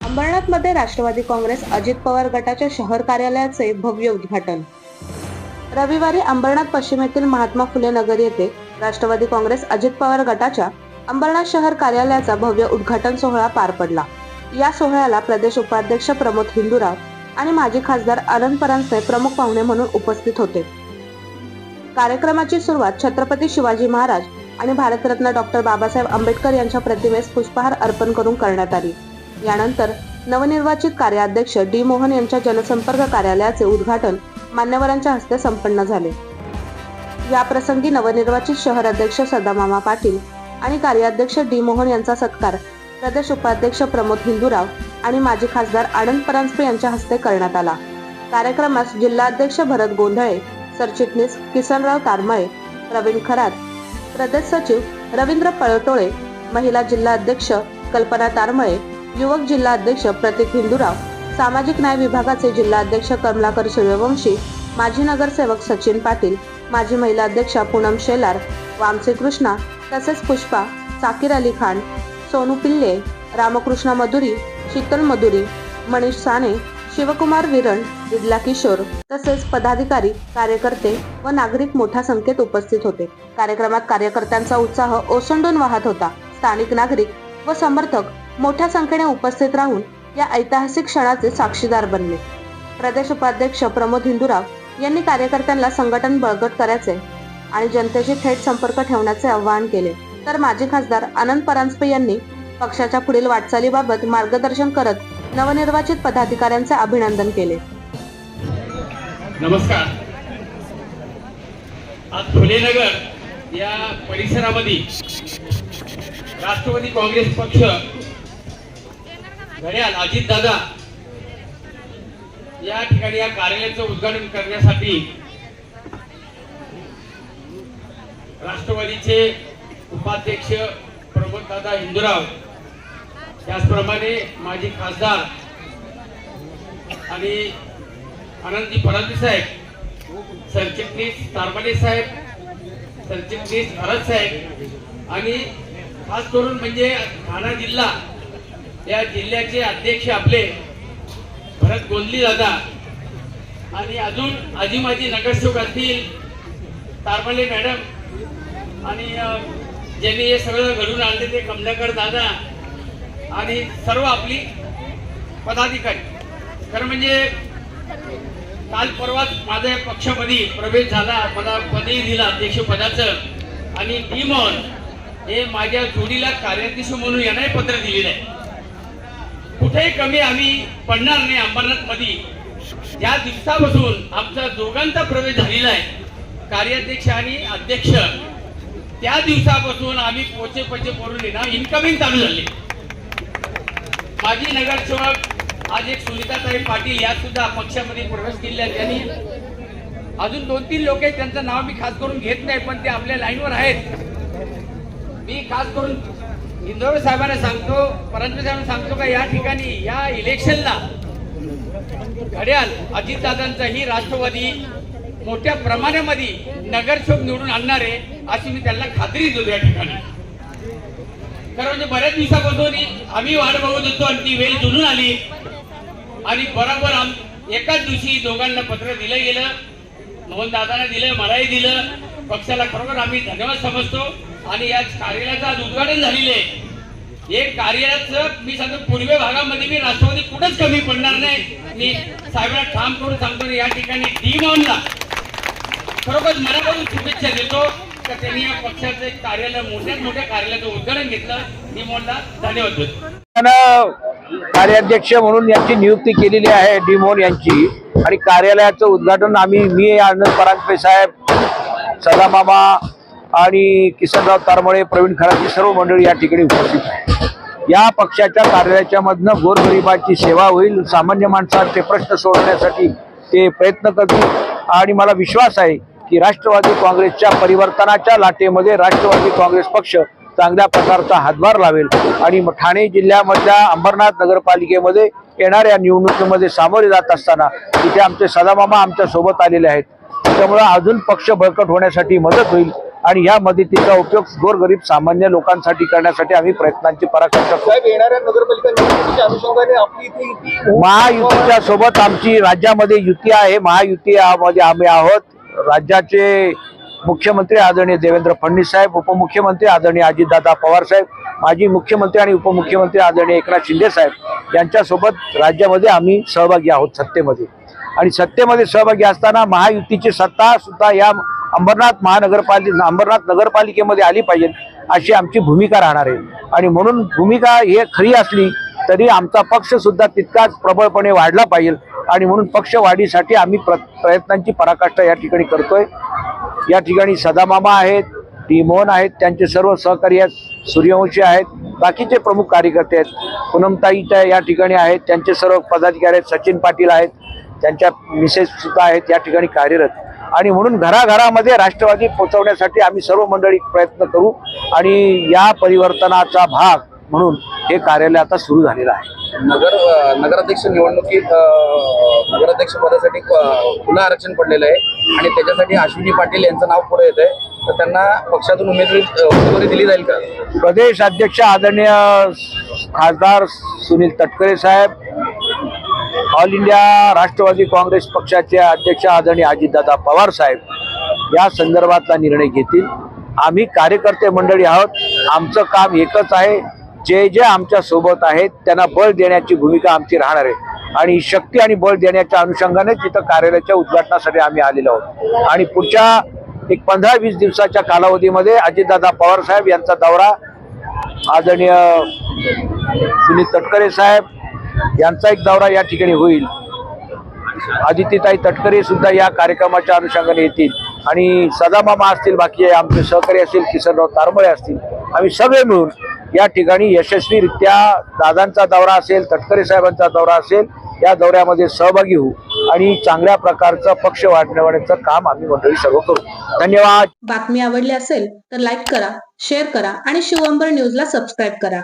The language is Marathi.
अंबरनाथमध्ये राष्ट्रवादी काँग्रेस अजित पवार गटाच्या शहर कार्यालयाचे भव्य उद्घाटन. रविवारी अंबरनाथ पश्चिमेतील महात्मा फुले नगर येथे राष्ट्रवादी काँग्रेस अजित पवार गटाच्या अंबरनाथ शहर कार्यालयाचा भव्य उद्घाटन सोहळा पार पडला. या सोहळ्याला प्रदेश उपाध्यक्ष प्रमोद हिंदूराव आणि माजी खासदार अनंत परांजपे प्रमुख पाहुणे म्हणून उपस्थित होते. कार्यक्रमाची सुरुवात छत्रपती शिवाजी महाराज आणि भारतरत्न डॉक्टर बाबासाहेब आंबेडकर यांच्या प्रतिमेस पुष्पहार अर्पण करून करण्यात आली. यानंतर नवनिर्वाचित कार्याध्यक्ष डी मोहन यांच्या जनसंपर्क कार्यालयाचे उद्घाटन मान्यवरांच्या हस्ते संपन्न झाले. याप्रसंगी नवनिर्वाचित शहर अध्यक्ष सदामामा पाटील आणि कार्याध्यक्ष डी मोहन यांचा सत्कार प्रदेश उपाध्यक्ष प्रमोद हिंदूराव आणि माजी खासदार आनंद परांजपे यांच्या हस्ते करण्यात आला. कार्यक्रमास जिल्हाध्यक्ष भरत गोंधळे सरचिटणीस किसनराव तारमळे प्रवीण खरात प्रदेश सचिव रवींद्र पळटोळे महिला जिल्हा अध्यक्ष कल्पना तारमळे युवक जिल्हा अध्यक्ष प्रतीक हिंदुराव सामाजिक न्याय विभागाचे जिल्हा अध्यक्ष कमलाकर सूर्यवंशी माजी नगरसेवक सचिन पाटील माजी महिला अध्यक्षा पूनम शेलार वामसी कृष्णा तसेच पुष्पा साकीर अली खान सोनू पिल्ले रामकृष्ण मधुरी शीतल मधुरी मनीष साने शिवकुमार विरण बिडला किशोर तसेच पदाधिकारी कार्यकर्ते व नागरिक मोठ्या संख्येत उपस्थित होते. कार्यक्रमात कार्यकर्त्यांचा उत्साह ओसंडून वाहत होता. स्थानिक नागरिक व समर्थक मोठ्या संख्येने उपस्थित राहून या ऐतिहासिक क्षणाचे साक्षीदार बनले. प्रदेश उपाध्यक्ष प्रमोद हिंदुराव यांनी कार्यकर्त्यांना संघटन बळकट करायचे आणि जनतेशी थेट संपर्क ठेवण्याचे आवाहन केले. तर माजी खासदार आनंद परांजपे यांनी पक्षाच्या पुढील वाटचालीबाबत मार्गदर्शन करत नवनिर्वाचित पदाधिकाऱ्यांचे अभिनंदन केले. नमस्कार. आज फुलेनगर या परिसरामध्ये राष्ट्रवादी काँग्रेस पक्ष घड्याल अजित दादा या ठिकाणी या कार्यालयाचं उद्घाटन करण्यासाठी राष्ट्रवादीचे उपाध्यक्ष प्रमोद दादा हिंदुराव त्याचप्रमाणे माजी खासदार आणि आनंदजी फडणवीस साहेब सरचिटणीस तारमाने साहेब सरचिटणीस भरत साहेब आणि खास करून म्हणजे ठाणा जिल्हा या जिल्ह्याचे अध्यक्ष आपले भरत गोंदली दादा आणि अजून आजी माजी नगरसेवक असतील तारमाले मॅडम आणि ज्यांनी हे सगळं घडून आणले ते कमलाकर दादा आणि सर्व आपली पदाधिकारी. खरं म्हणजे काल परवाच माझ्या पक्षामध्ये प्रवेश झाला. मला पदही दिला अध्यक्षपदाचं. आणि डीमॉन हे माझ्या जोडीला कार्याध्यक्ष म्हणून यांनाही पत्र दिलेलं आहे. कुठेही कमी आम्ही पडणार नाही अंबरनाथमध्ये दिवसापासून आमचा दोघांचा प्रवेश झालेला आहे. कार्याध्यक्ष आणि अध्यक्ष. त्या दिवसापासून आम्ही पोचे पोचे करून येणार. इन्कमिंग चालू झाले. माजी नगरसेवक आज एक सुनीताताई पाटील या सुद्धा पक्षामध्ये प्रवेश केले आहेत त्यांनी अजून दोन तीन लोक आहेत त्यांचं नाव मी खास करून घेत नाही पण ते आपल्या लाईनवर आहेत. मी खास करून इंदोरे साहेबांना सांगतो परंतु साहेबांना सांगतो का या ठिकाणी या इलेक्शनला घड्याल अजितदादांचा ही राष्ट्रवादी मोठ्या प्रमाणामध्ये नगरसेवक निवडून आणणार आहे अशी मी त्यांना खात्री देतो या ठिकाणी. खरं म्हणजे बऱ्याच दिवसापासून आम्ही वाट बघत होतो आणि ती वेळ जुळून आली. आणि बरोबर आम एकाच दिवशी दोघांना पत्र दिलं गेलं. मोहन दादाने दिलं मलाही दिलं. पक्षाला खरोखर आम्ही धन्यवाद समजतो. आणि या कार्यालयाचं आज उद्घाटन झालेलं आहे. हे कार्यालयाचं मी सांगतो पूर्वे भागामध्ये मी राष्ट्रवादी कुठंच कमी पडणार नाही. मी साहेबांना ठाम करून सांगतो या ठिकाणी डी मॉनला खरोखर मनापासून शुभेच्छा देतो. तर त्यांनी या पक्षाचं एक कार्यालय मोठ्यात मोठ्या कार्यालयाचं उद्घाटन घेतलं. मी म्हणला धन्यवाद कार्याध्यक्ष म्हणून यांची नियुक्ती केलेली आहे डिमोन यांची. आणि कार्यालयाचं उद्घाटन आम्ही मी आनंद परांजपे साहेब सदामामा आणि किसनराव तारमळे प्रवीण खराची सर्व मंडळी या ठिकाणी उपस्थित आहे या पक्षाच्या कार्यालयाच्या मधनं गोरगरिबाची सेवा होईल. सामान्य माणसांचे प्रश्न सोडवण्यासाठी ते प्रयत्न करतील. आणि मला विश्वास आहे की राष्ट्रवादी काँग्रेसच्या परिवर्तनाच्या लाटेमध्ये राष्ट्रवादी काँग्रेस पक्ष चांगल्या प्रकारचा हातभार लावेल. आणि ठाणे जिल्ह्यामधल्या अंबरनाथ नगरपालिकेमध्ये येणाऱ्या निवडणुकीमध्ये सामोरे जात असताना तिथे आमचे सदामामा आमच्यासोबत आलेले आहेत. त्यामुळे अजून पक्ष बळकट होण्यासाठी मदत होईल आणि या मदतीचा उपयोग गोरगरीब सामान्य लोकांसाठी करण्यासाठी आम्ही प्रयत्नांची पराकाष्ठा महायुतीच्या सोबत आमची राज्यामध्ये युती आहे. महायुती मध्ये आम्ही आहोत. राज्याचे मुख्यमंत्री आदरणीय देवेंद्र फडणवीस साहेब उपमुख्यमंत्री आदरणीय अजितदादा पवार साहेब माजी मुख्यमंत्री आणि उपमुख्यमंत्री आदरणीय एकनाथ शिंदे साहेब यांच्यासोबत राज्यामध्ये आम्ही सहभागी आहोत सत्तेमध्ये. आणि सत्तेमध्ये सहभागी असताना महायुतीची सत्ता सुद्धा या अंबरनाथ महानगरपालिका अंबरनाथ नगरपालिकेमध्ये आली पाहिजे अशी आमची भूमिका राहणार आहे. आणि म्हणून भूमिका हे खरी असली तरी आमचा पक्ष सुद्धा तितकाच प्रबळपणे वाढला पाहिजे. आणि म्हणून पक्ष वाढीसाठी आम्ही प्र प्रयत्नांची पराकाष्ठा या ठिकाणी करतोय. या ठिकाणी सदामामा आहेत टी मोहन आहेत त्यांचे सर्व सहकारी आहेत सूर्यवंशी आहेत बाकीचे प्रमुख कार्यकर्ते आहेत. पूनमताई त्या या ठिकाणी आहेत त्यांचे सर्व पदाधिकारी आहेत सचिन पाटील आहेत त्यांच्या मिसेस सुद्धा आहेत या ठिकाणी कार्यरत. आणि म्हणून घराघरामध्ये राष्ट्रवादी पोहोचवण्यासाठी आम्ही सर्व मंडळी प्रयत्न करू आणि या परिवर्तनाचा भाग म्हणून हे कार्यालय आता सुरू झालेलं आहे. नगर नगराध्यक्ष निवडणुकीत नगराध्यक्ष पदासाठी खुलं आरक्षण पडलेलं आहे. आणि त्याच्यासाठी अश्विनी पाटील यांचं नाव पुढे येत आहे तर त्यांना पक्षातून उमेदवारी उमेदवारी दिली जाईल का? प्रदेश अध्यक्ष आदरणीय खासदार सुनील तटकरे साहेब ऑल इंडिया राष्ट्रवादी काँग्रेस पक्षाचे अध्यक्ष आदरणीय अजितदादा पवार साहेब या संदर्भातला निर्णय घेतील. आम्ही कार्यकर्ते मंडळी आहोत. आमचं काम एकच आहे जे जे आमच्यासोबत आहेत त्यांना बळ देण्याची भूमिका आमची राहणार आहे. आणि शक्ती आणि बळ देण्याच्या अनुषंगाने तिथं कार्यालयाच्या उद्घाटनासाठी आम्ही आलेलो आहोत. आणि पुढच्या एक पंधरा वीस दिवसाच्या कालावधीमध्ये अजितदादा पवार साहेब यांचा दौरा आदरणीय सुनील तटकरे साहेब यांचा एक दौरा या ठिकाणी होईल. आदित्यताई तटकरे सुद्धा या कार्यक्रमाच्या अनुषंगाने येतील. आणि सदामामा असतील बाकी आमचे सहकारी असतील किसनराव तारमळे असतील आम्ही सगळे मिळून या ठिकाणी यशस्वीरित्या दादांचा दौरा असेल तटकरे साहेबांचा दौरा असेल या दौऱ्यामध्ये सहभागी होऊ आणि चांगल्या प्रकारचं पक्ष वाढवण्याचं काम आम्ही मंडळी सर्व करू. धन्यवाद. बातमी आवडली असेल तर लाईक करा शेअर करा आणि शिवंबर न्यूजला सबस्क्राईब करा.